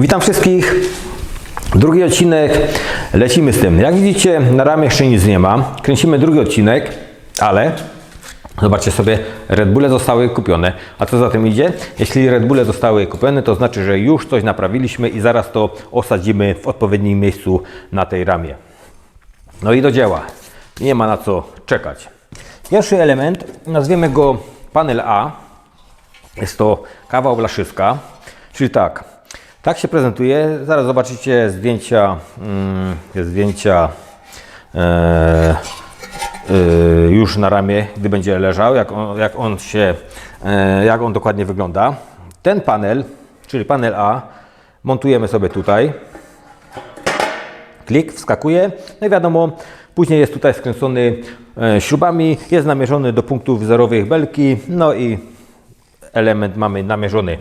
Witam wszystkich. Drugi odcinek. Lecimy z tym. Jak widzicie, na ramię jeszcze nic nie ma. Kręcimy drugi odcinek, ale zobaczcie sobie, Red Bulle zostały kupione. A co za tym idzie? Jeśli Red Bulle zostały kupione, to znaczy, że już coś naprawiliśmy i zaraz to osadzimy w odpowiednim miejscu na tej ramie. No i do dzieła. Nie ma na co czekać. Pierwszy element, nazwiemy go panel A. Jest to kawał blaszyska, czyli tak, tak się prezentuje. Zaraz zobaczycie zdjęcia, mm, zdjęcia e, e, już na ramię, gdy będzie leżał, jak on, jak on się, e, jak on dokładnie wygląda. Ten panel, czyli panel A, montujemy sobie tutaj. Klik, wskakuje. No i wiadomo, później jest tutaj skręcony śrubami, jest namierzony do punktów wzorowych belki, no i element mamy namierzony.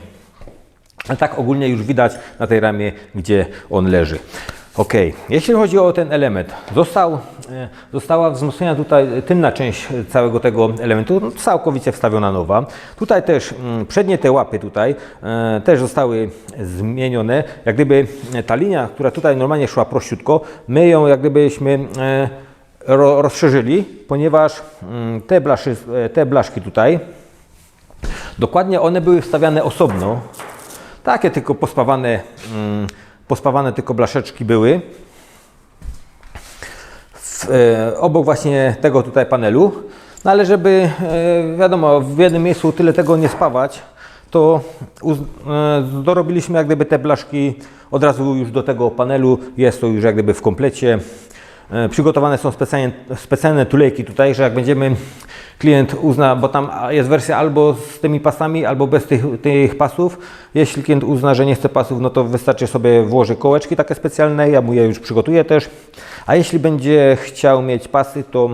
A tak ogólnie już widać na tej ramie, gdzie on leży. Ok, jeśli chodzi o ten element, został, e, została wzmocniona tutaj tylna część całego tego elementu, no, całkowicie wstawiona nowa. Tutaj też mm, przednie te łapy tutaj e, też zostały zmienione. Jak gdyby ta linia, która tutaj normalnie szła prościutko, my ją jak gdybyśmy e, ro, rozszerzyli, ponieważ mm, te, blaszy, e, te blaszki tutaj, Dokładnie one były wstawiane osobno. Takie tylko pospawane, mm, pospawane tylko blaszeczki były. E, obok właśnie tego tutaj panelu. No ale żeby, e, wiadomo, w jednym miejscu tyle tego nie spawać, to e, dorobiliśmy jak gdyby te blaszki od razu już do tego panelu. Jest to już jak gdyby w komplecie. Przygotowane są specjalnie, specjalne tulejki tutaj, że jak będziemy, klient uzna, bo tam jest wersja albo z tymi pasami, albo bez tych, tych pasów. Jeśli klient uzna, że nie chce pasów, no to wystarczy sobie włożyć kołeczki takie specjalne, ja mu je już przygotuję też. A jeśli będzie chciał mieć pasy, to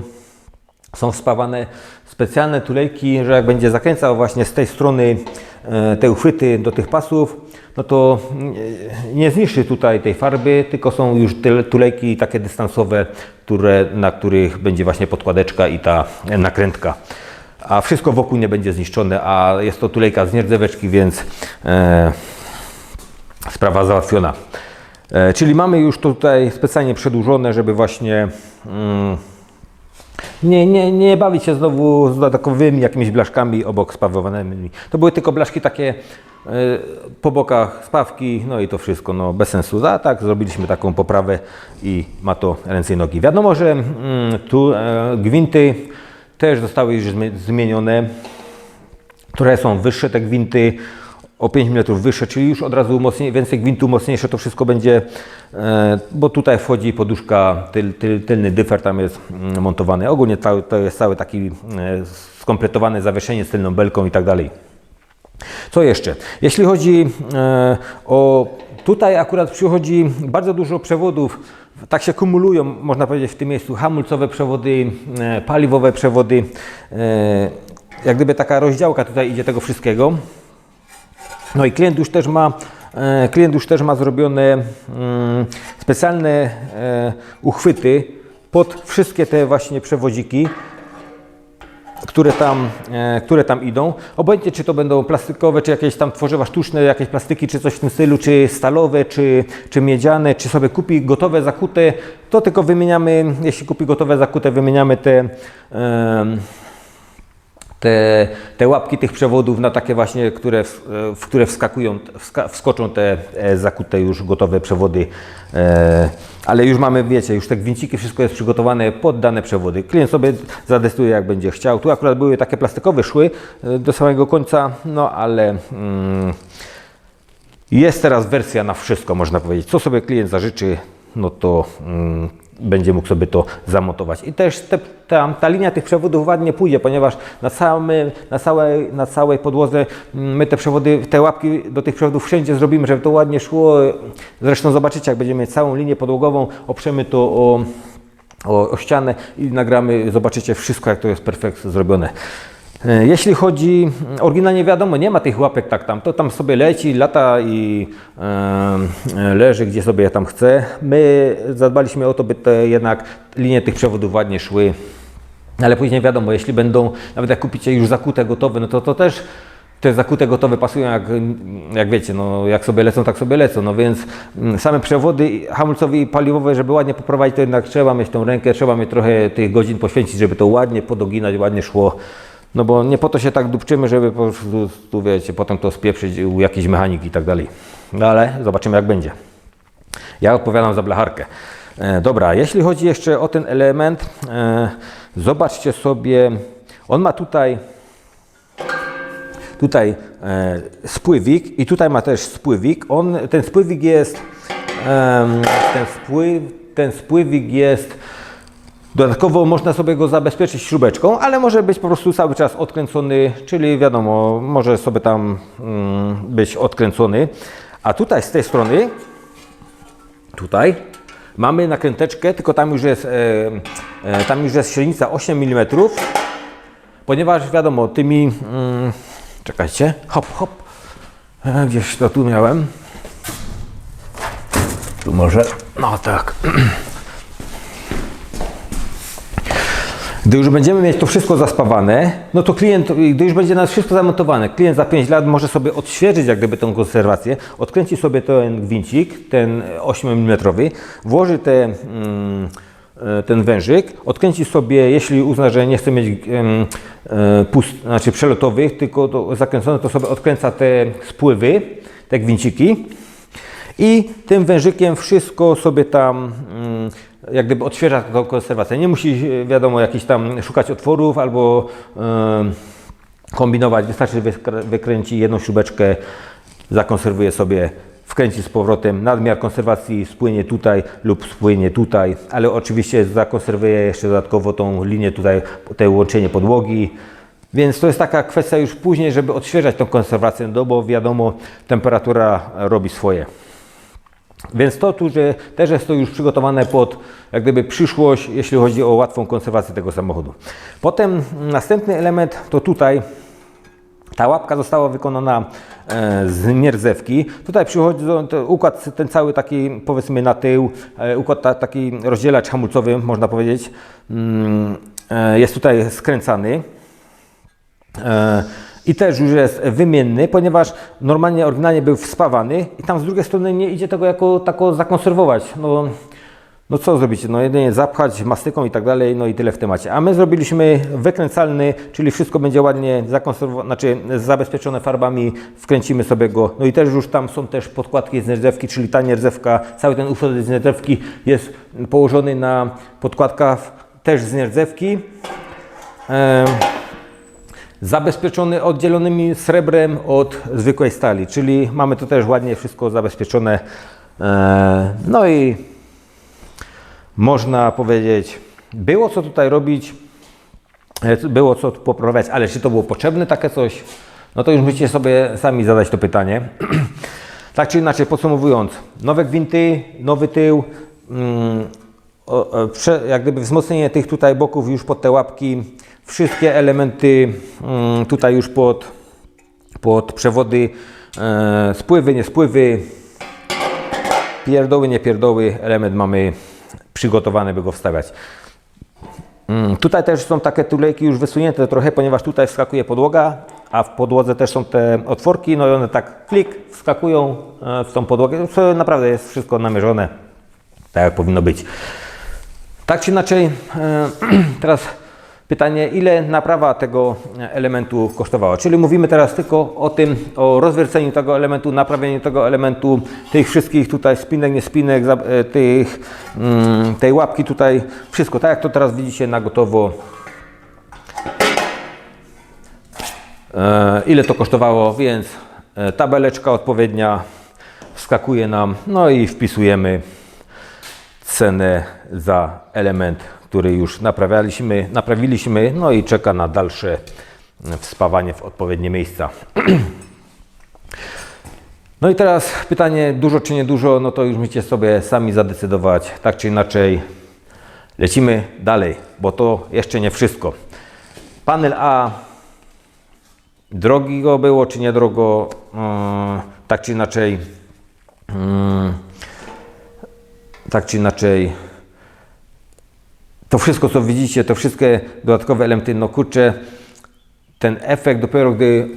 są wspawane specjalne tulejki, że jak będzie zakręcał właśnie z tej strony e, te uchwyty do tych pasów, no to nie- nie zniszczy tutaj tej farby, tylko są już tulejki takie dystansowe, które, na których będzie właśnie podkładeczka i ta nakrętka. A wszystko wokół nie będzie zniszczone, a jest to tulejka z nierdzeweczki, więc e, sprawa załatwiona. E, czyli mamy już to tutaj specjalnie przedłużone, żeby właśnie mm, nie, nie, nie bawić się znowu z dodatkowymi jakimiś blaszkami obok spawowanymi. To były tylko blaszki takie po bokach spawki, no i to wszystko, no bez sensu. A tak zrobiliśmy taką poprawę i ma to ręce i nogi. Wiadomo, że mm, tu e, gwinty też zostały już zmie- zmienione które są wyższe, te gwinty o 5 mm wyższe, czyli już od razu mocniej, więcej gwintu, mocniejsze to wszystko będzie, e, bo tutaj wchodzi poduszka, tyl, tyl, tylny dyfer tam jest mm, montowany. Ogólnie to, to jest cały taki e, skompletowany zawieszenie z tylną belką i tak dalej. Co jeszcze? Jeśli chodzi e, o. Tutaj akurat przychodzi bardzo dużo przewodów, tak się kumulują, można powiedzieć, w tym miejscu hamulcowe przewody, e, paliwowe przewody. E, jak gdyby taka rozdziałka tutaj idzie tego wszystkiego. No i klient już też ma, klient już też ma zrobione mm, specjalne uchwyty pod wszystkie te właśnie przewodziki które tam, e, które tam idą. Obojętnie, czy to będą plastikowe, czy jakieś tam tworzywa sztuczne, jakieś plastiki, czy coś w tym stylu, czy stalowe, czy, czy miedziane, czy sobie kupi gotowe, zakute, to tylko wymieniamy, jeśli kupi gotowe, zakute, wymieniamy te, em, te, te łapki tych przewodów na takie właśnie, które, w, które wskakują, wska, wskoczą te e, zakute już gotowe przewody. E, ale już mamy, wiecie, już te gwinciki, wszystko jest przygotowane pod dane przewody. Klient sobie zadecyduje jak będzie chciał. Tu akurat były takie plastikowe szły e, do samego końca, no ale mm, jest teraz wersja na wszystko, można powiedzieć. Co sobie klient zażyczy, no to mm, będzie mógł sobie to zamontować. I też te, ta, ta linia tych przewodów ładnie pójdzie, ponieważ na, samy, na, całej, na całej podłodze mm, my te przewody, te łapki do tych przewodów wszędzie zrobimy, żeby to ładnie szło. Zresztą zobaczycie, jak będziemy mieć całą linię podłogową, oprzemy to o, o, o ścianę i nagramy, zobaczycie wszystko, jak to jest perfekt zrobione. E, Jeśli chodzi, oryginalnie wiadomo, nie ma tych łapek tak tam, to tam sobie leci, lata i e, leży gdzie sobie tam chce. My zadbaliśmy o to, by te jednak linie tych przewodów ładnie szły. Ale później wiadomo, jeśli będą, nawet jak kupicie już zakute, gotowe, no to to też te zakute gotowe pasują jak, jak wiecie, no jak sobie lecą, tak sobie lecą. No więc mm, same przewody hamulcowe i paliwowe, żeby ładnie poprowadzić, to jednak trzeba mieć tą rękę, trzeba mieć trochę tych godzin poświęcić, żeby to ładnie podoginać, ładnie szło. No bo nie po to się tak dupczymy, żeby po prostu, tu wiecie, potem to spieprzyć u jakiejś mechaniki i tak dalej. No ale zobaczymy jak będzie. Ja odpowiadam za blacharkę. E, dobra, jeśli chodzi jeszcze o ten element, e, zobaczcie sobie, on ma tutaj tutaj e, spływik i tutaj ma też spływik. On, ten spływik jest em, ten, spływ, ten spływik jest Dodatkowo można sobie go zabezpieczyć śrubeczką, ale może być po prostu cały czas odkręcony, czyli wiadomo, może sobie tam mm, być odkręcony. A tutaj z tej strony, tutaj mamy nakręteczkę, tylko tam już jest, e, e, tam już jest średnica 8 mm, ponieważ wiadomo, tymi, mm, czekajcie, hop, hop, e, gdzieś to tu miałem, tu może, no tak. Gdy już będziemy mieć to wszystko zaspawane, no to klient, gdy już będzie nas wszystko zamontowane, klient za 5 lat może sobie odświeżyć jak gdyby tą konserwację, odkręci sobie ten gwincik, ten 8 mm, włoży te, mm, e, ten wężyk, odkręci sobie, jeśli uzna, że nie chce mieć e, pust, znaczy przelotowych, tylko to zakręcone, to sobie odkręca te spływy, te gwinciki i tym wężykiem wszystko sobie tam mm, jak gdyby odświeża tą konserwację. Nie musi, wiadomo, jakiś tam szukać otworów albo kombinować. Wystarczy, wykręci jedną śrubeczkę, zakonserwuje sobie, wkręci z powrotem. Nadmiar konserwacji spłynie tutaj lub spłynie tutaj, ale oczywiście zakonserwuje jeszcze dodatkowo tą linię tutaj, te łączenie podłogi. Więc to jest taka kwestia już później, żeby odświeżać tą konserwację, no bo wiadomo, temperatura robi swoje. Więc to tu, że też jest to już przygotowane pod jak gdyby przyszłość, jeśli chodzi o łatwą konserwację tego samochodu. Potem następny element to tutaj ta łapka została wykonana e, z nierdzewki. Tutaj przychodzi układ ten cały taki powiedzmy na tył, e, układ ta, taki rozdzielacz hamulcowy można powiedzieć mm, e, jest tutaj skręcany. I też już jest wymienny, ponieważ normalnie oryginalnie był wspawany i tam z drugiej strony nie idzie tego jako tako zakonserwować. No, no co zrobicie? No jedynie zapchać mastyką i tak dalej, no i tyle w temacie. A my zrobiliśmy wykręcalny, czyli wszystko będzie ładnie zakonserwowane, znaczy zabezpieczone farbami, wkręcimy sobie go. No i też już tam są też podkładki z nierdzewki, czyli ta nierdzewka, cały ten ufot z nierdzewki jest położony na podkładkach też z nierdzewki. Em, zabezpieczony oddzielonymi srebrem od zwykłej stali, czyli mamy to też ładnie wszystko zabezpieczone. E, No i można powiedzieć, było co tutaj robić, e, było co poprawiać, ale czy to było potrzebne takie coś? No to już musicie sobie sami zadać to pytanie. tak czy inaczej, podsumowując, nowe gwinty, nowy tył, mm, prze, jak gdyby wzmocnienie tych tutaj boków już pod te łapki, wszystkie elementy mm, tutaj już pod, pod przewody, e, spływy, nie spływy, pierdoły, nie pierdoły, element mamy przygotowany, by go wstawiać. Mm, Tutaj też są takie tulejki już wysunięte trochę, ponieważ tutaj wskakuje podłoga, a w podłodze też są te otworki, no i one tak klik, wskakują e, w tą podłogę. To naprawdę jest wszystko namierzone, tak jak powinno być. Tak czy inaczej, e, teraz pytanie, ile naprawa tego elementu kosztowała? Czyli mówimy teraz tylko o tym, o rozwierceniu tego elementu, naprawieniu tego elementu, tych wszystkich tutaj spinek, nie spinek, e, tych, mm, tej łapki tutaj, wszystko, tak jak to teraz widzicie na gotowo. E, ile to kosztowało, więc e, tabeleczka odpowiednia wskakuje nam, no i wpisujemy cenę za element, który już naprawialiśmy, naprawiliśmy, no i czeka na dalsze wspawanie w odpowiednie miejsca. No i teraz pytanie, dużo czy nie dużo, no to już musicie sobie sami zadecydować, tak czy inaczej. Lecimy dalej, bo to jeszcze nie wszystko. Panel A, drogi go było czy niedrogo, yy, tak czy inaczej. Yy, tak czy inaczej, to wszystko, co widzicie, to wszystkie dodatkowe elementy, no kurczę, ten efekt dopiero gdy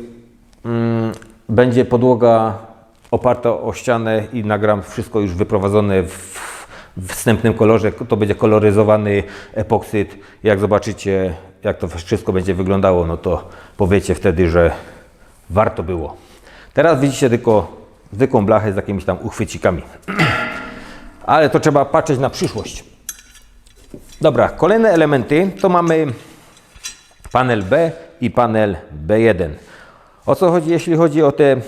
mm, będzie podłoga oparta o ścianę i nagram wszystko już wyprowadzone w wstępnym kolorze. To będzie koloryzowany epoksyd. Jak zobaczycie, jak to wszystko będzie wyglądało, no to powiecie wtedy, że warto było. Teraz widzicie tylko zwykłą blachę z jakimiś tam uchwycikami. Ale to trzeba patrzeć na przyszłość. Dobra, kolejne elementy to mamy panel B i panel B1. O co chodzi, jeśli chodzi o te mm,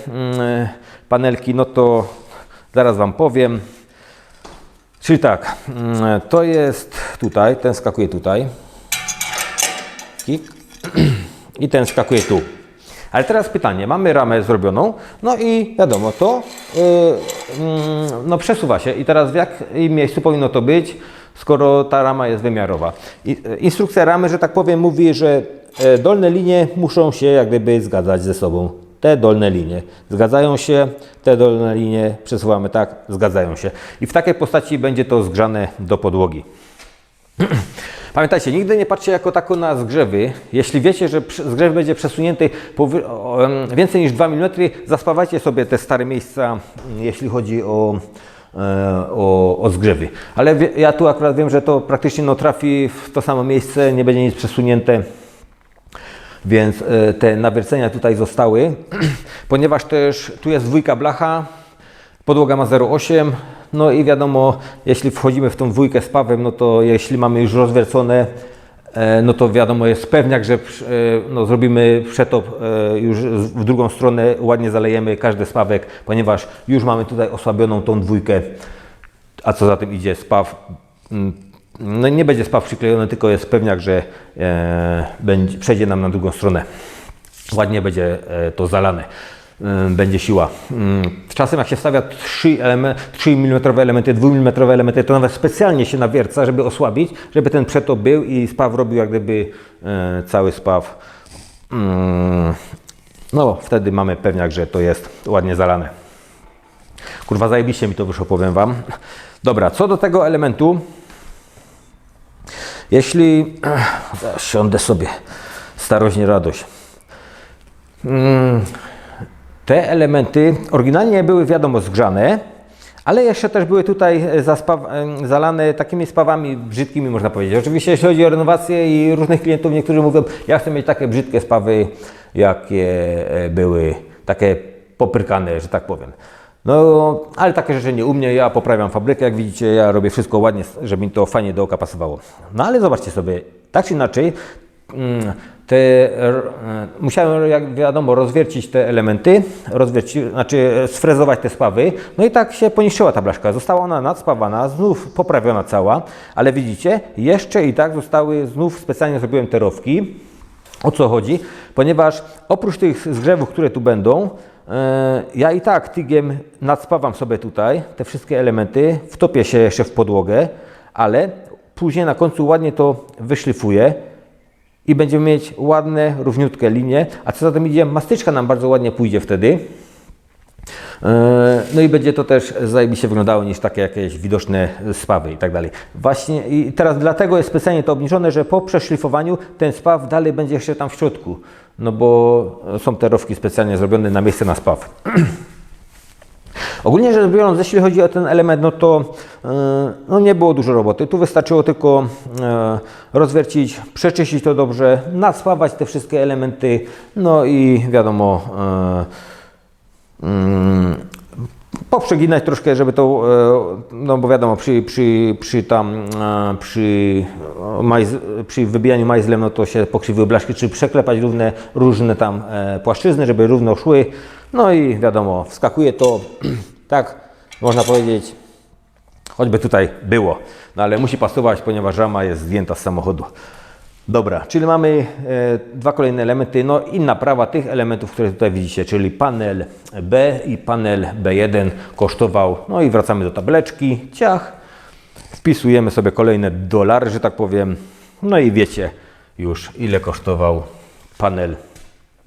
panelki, no to zaraz Wam powiem. Czyli tak, mm, to jest tutaj, ten skakuje tutaj. I ten skakuje tu. Ale teraz pytanie, mamy ramę zrobioną, no i wiadomo, to yy, yy, no przesuwa się i teraz w jakim miejscu powinno to być, skoro ta rama jest wymiarowa. Yy, instrukcja ramy, że tak powiem, mówi, że yy, dolne linie muszą się jak gdyby zgadzać ze sobą. Te dolne linie zgadzają się, te dolne linie przesuwamy tak, zgadzają się. I w takiej postaci będzie to zgrzane do podłogi. Pamiętajcie, nigdy nie patrzcie jako tako na zgrzewy. Jeśli wiecie, że zgrzew będzie przesunięty więcej niż 2 mm, zaspawajcie sobie te stare miejsca, mm, jeśli chodzi o, e, o, o zgrzewy. Ale ja tu akurat wiem, że to praktycznie no, trafi w to samo miejsce, nie będzie nic przesunięte. Więc e, te nawiercenia tutaj zostały, ponieważ też tu jest dwójka blacha, podłoga ma 0,8, no i wiadomo, jeśli wchodzimy w tą dwójkę z pawem, no to jeśli mamy już rozwiercone, e, no to wiadomo jest pewniak, że e, no, zrobimy przetop już w drugą stronę, ładnie zalejemy każdy spawek, ponieważ już mamy tutaj osłabioną tą dwójkę, a co za tym idzie, spaw mm, no nie będzie spaw przyklejony, tylko jest pewniak, że e, będzie, przejdzie nam na drugą stronę. Ładnie będzie e, to zalane. E, będzie siła. Mm, czasem jak się stawia 3, element, 3 mm elementy, 2 mm elementy, to nawet specjalnie się nawierca, żeby osłabić, żeby ten przetop był i spaw robił jak gdyby e, cały spaw. Mm, no wtedy mamy pewniak, że to jest ładnie zalane. Kurwa zajebiście mi to wyszło, powiem Wam. Dobra, co do tego elementu, jeśli. Siądę sobie. Starość, nie radość. Te elementy oryginalnie były, wiadomo, zgrzane, ale jeszcze też były tutaj zalane takimi spawami brzydkimi, można powiedzieć. Oczywiście, jeśli chodzi o renowację i różnych klientów, niektórzy mówią, ja chcę mieć takie brzydkie spawy, jakie e, były, takie popyrkane, że tak powiem. No, ale takie rzeczy nie u mnie, ja poprawiam fabrykę, jak widzicie, ja robię wszystko ładnie, żeby mi to fajnie do oka pasowało. No ale zobaczcie sobie, tak czy inaczej, mm, te, e, musiałem, jak wiadomo, rozwiercić te elementy, rozwiercić, znaczy sfrezować te spawy, no i tak się poniszczyła ta blaszka. Została ona nadspawana, znów poprawiona cała, ale widzicie, jeszcze i tak zostały, znów specjalnie zrobiłem terowki. O co chodzi? Ponieważ oprócz tych zgrzewów, które tu będą, E, ja i tak tygiem nadspawam sobie tutaj te wszystkie elementy, wtopię się jeszcze w podłogę, ale później na końcu ładnie to wyszlifuję i będziemy mieć ładne, równiutkie linie, a co za tym idzie, mastyczka nam bardzo ładnie pójdzie wtedy. E, no i będzie to też zajebiście wyglądało niż takie jakieś widoczne spawy i tak dalej. Właśnie i teraz dlatego jest specjalnie to obniżone, że po przeszlifowaniu ten spaw dalej będzie jeszcze tam w środku no bo są te rowki specjalnie zrobione na miejsce na spaw. Ogólnie rzecz biorąc, jeśli chodzi o ten element, no to e, no nie było dużo roboty. Tu wystarczyło tylko e, rozwiercić, przeczyścić to dobrze, naspawać te wszystkie elementy, no i wiadomo, e, mm, poprzeginać troszkę, żeby to, no bo wiadomo, przy, przy, przy tam, przy, majz, przy wybijaniu majzlem, no to się pokrzywiły blaszki, czy przeklepać równe, różne tam płaszczyzny, żeby równo szły. No i wiadomo, wskakuje to, tak, można powiedzieć, choćby tutaj było, no ale musi pasować, ponieważ rama jest zdjęta z samochodu. Dobra, czyli mamy e, dwa kolejne elementy, no i naprawa tych elementów, które tutaj widzicie, czyli panel B i panel B1 kosztował, no i wracamy do tabeleczki, ciach, wpisujemy sobie kolejne dolary, że tak powiem, no i wiecie już ile kosztował panel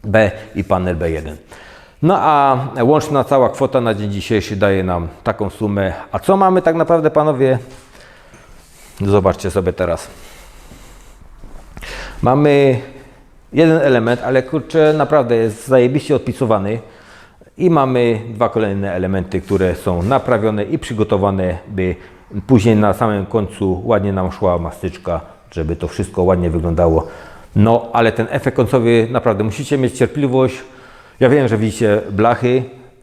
B i panel B1. No a łączna cała kwota na dzień dzisiejszy daje nam taką sumę. A co mamy tak naprawdę, panowie? Zobaczcie sobie teraz. Mamy jeden element, ale kurczę, naprawdę jest zajebiście odpisowany. I mamy dwa kolejne elementy, które są naprawione i przygotowane, by później na samym końcu ładnie nam szła mastyczka, żeby to wszystko ładnie wyglądało. No, ale ten efekt końcowy naprawdę musicie mieć cierpliwość. Ja wiem, że widzicie blachy,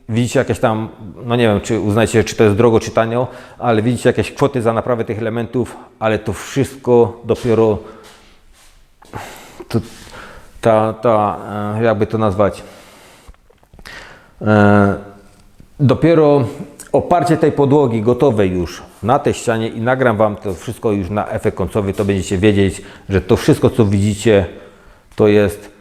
widzicie jakieś tam, no nie wiem, czy uznajcie, czy to jest drogo, czy tanio, ale widzicie jakieś kwoty za naprawę tych elementów, ale to wszystko dopiero to, ta, ta, e, jakby to nazwać, E, dopiero oparcie tej podłogi gotowej już na tej ścianie i nagram Wam to wszystko już na efekt końcowy, to będziecie wiedzieć, że to wszystko co widzicie to jest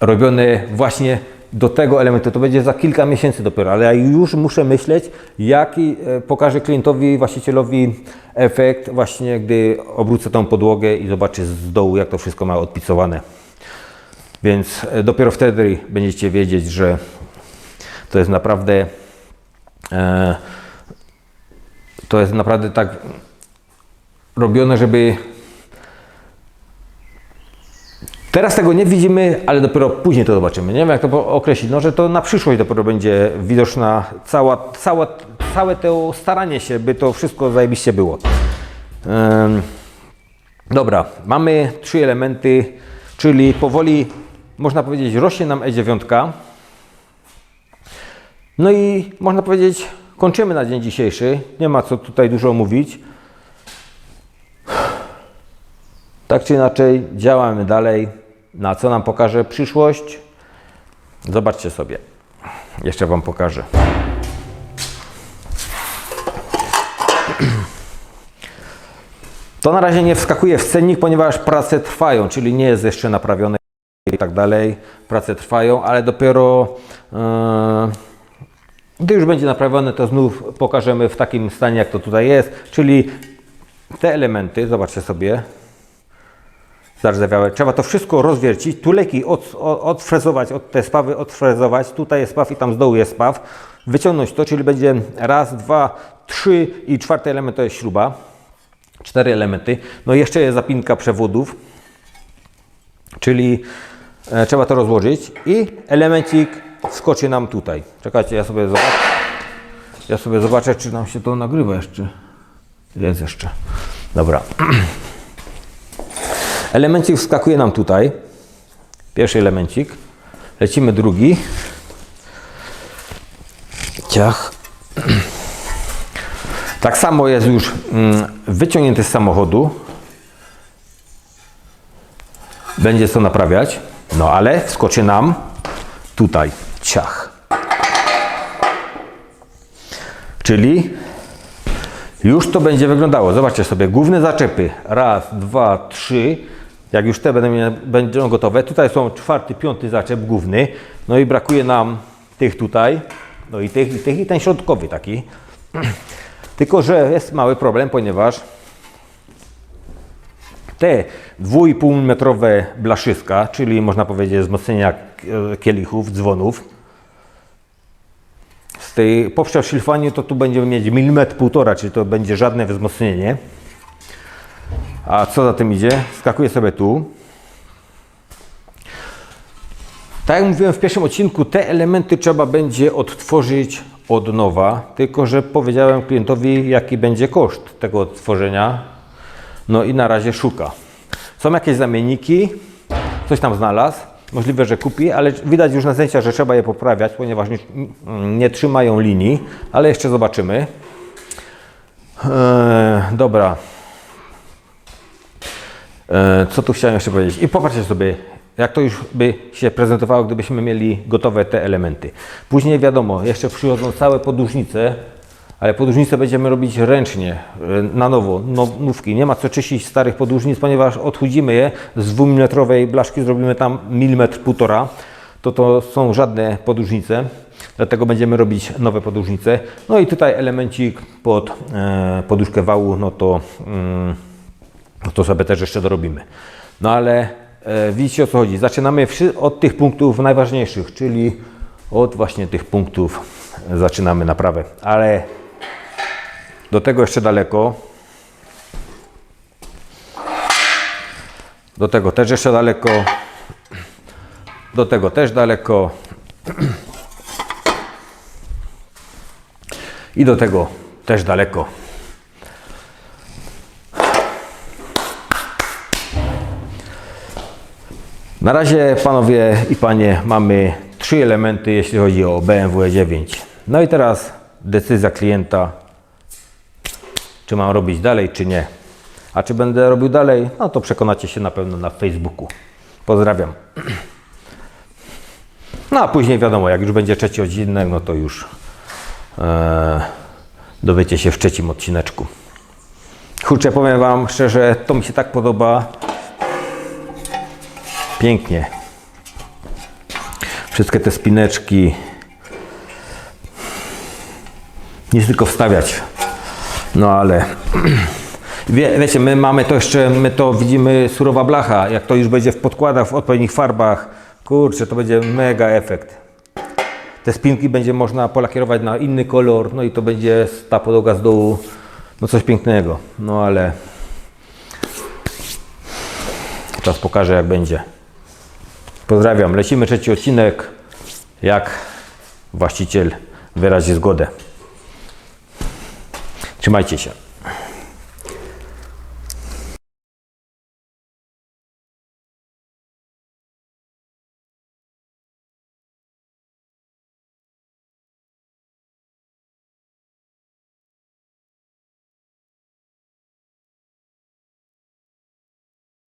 robione właśnie do tego elementu. To będzie za kilka miesięcy dopiero, ale ja już muszę myśleć, jaki e, pokażę klientowi, właścicielowi efekt właśnie, gdy obrócę tą podłogę i zobaczy z dołu, jak to wszystko ma odpicowane. Więc e, dopiero wtedy będziecie wiedzieć, że to jest naprawdę e, to jest naprawdę tak robione, żeby teraz tego nie widzimy, ale dopiero później to zobaczymy. Nie wiem jak to określić, no, że to na przyszłość dopiero będzie widoczna cała, cała, całe to staranie się, by to wszystko zajebiście było. Dobra, mamy trzy elementy, czyli powoli można powiedzieć rośnie nam E9. No i można powiedzieć, kończymy na dzień dzisiejszy. Nie ma co tutaj dużo mówić. Tak czy inaczej, działamy dalej. Na co nam pokaże przyszłość? Zobaczcie sobie. Jeszcze Wam pokażę. To na razie nie wskakuje w cennik, ponieważ prace trwają, czyli nie jest jeszcze naprawione i tak dalej. Prace trwają, ale dopiero. Yy, gdy już będzie naprawione, to znów pokażemy w takim stanie, jak to tutaj jest, czyli te elementy, zobaczcie sobie, Trzeba to wszystko rozwiercić, tu leki od, od, odfrezować, od te spawy odfrezować, tutaj jest spaw i tam z dołu jest spaw, wyciągnąć to, czyli będzie raz, dwa, trzy i czwarty element to jest śruba, cztery elementy. No i jeszcze jest zapinka przewodów, czyli e, trzeba to rozłożyć i elemencik wskoczy nam tutaj. Czekajcie, ja sobie zobaczę. Ja sobie zobaczę, czy nam się to nagrywa jeszcze. Jest jeszcze. Dobra. Elemencik wskakuje nam tutaj. Pierwszy elemencik. Lecimy drugi. Ciach. Tak samo jest już mm, wyciągnięty z samochodu. Będzie to naprawiać. No ale wskoczy nam tutaj. Ciach. Czyli już to będzie wyglądało. Zobaczcie sobie, główne zaczepy. Raz, dwa, trzy. Jak już te będą, gotowe. Tutaj są czwarty, piąty zaczep główny. No i brakuje nam tych tutaj. No i tych, i tych, i ten środkowy taki. Tylko, że jest mały problem, ponieważ te 2,5 metrowe blaszyska, czyli można powiedzieć wzmocnienia kielichów, dzwonów, z tej poprzez szlifowanie to tu będziemy mieć milimetr półtora, czyli to będzie żadne wzmocnienie. A co za tym idzie? Skakuję sobie tu. Tak jak mówiłem w pierwszym odcinku, te elementy trzeba będzie odtworzyć od nowa, tylko że powiedziałem klientowi, jaki będzie koszt tego odtworzenia. No i na razie szuka. Są jakieś zamienniki, coś tam znalazł. Możliwe, że kupi, ale widać już na zdjęciach, że trzeba je poprawiać, ponieważ nie, nie trzymają linii, ale jeszcze zobaczymy. Eee, dobra. Eee, co tu chciałem jeszcze powiedzieć? I popatrzcie sobie, jak to już by się prezentowało, gdybyśmy mieli gotowe te elementy. Później wiadomo, jeszcze przychodzą całe podłużnice, ale podłużnice będziemy robić ręcznie, e, na nowo, nowówki. Nie ma co czyścić starych podłużnic, ponieważ odchudzimy je z 2 mm blaszki, zrobimy tam milimetr półtora. To to są żadne podłużnice, dlatego będziemy robić nowe podłużnice. No i tutaj elemencik pod e, poduszkę wału, no to, mm, no to sobie też jeszcze dorobimy. No ale e, widzicie o co chodzi. Zaczynamy od tych punktów najważniejszych, czyli od właśnie tych punktów zaczynamy naprawę. Ale do tego jeszcze daleko. Do tego też jeszcze daleko. Do tego też daleko. I do tego też daleko. Na razie, panowie i panie, mamy trzy elementy, jeśli chodzi o BMW 9. No i teraz decyzja klienta, czy mam robić dalej, czy nie. A czy będę robił dalej, no to przekonacie się na pewno na Facebooku. Pozdrawiam. No a później wiadomo, jak już będzie trzeci odcinek, no to już e, dowiecie się w trzecim odcineczku. Kurczę, powiem Wam szczerze, to mi się tak podoba. Pięknie. Wszystkie te spineczki. Nic tylko wstawiać. No ale wie, wiecie, my mamy to jeszcze, my to widzimy surowa blacha. Jak to już będzie w podkładach, w odpowiednich farbach, kurczę, to będzie mega efekt. Te spinki będzie można polakierować na inny kolor, no i to będzie ta podłoga z dołu, no coś pięknego. No ale czas pokaże jak będzie. Pozdrawiam, lecimy trzeci odcinek, jak właściciel wyrazi zgodę. Trzymajcie się.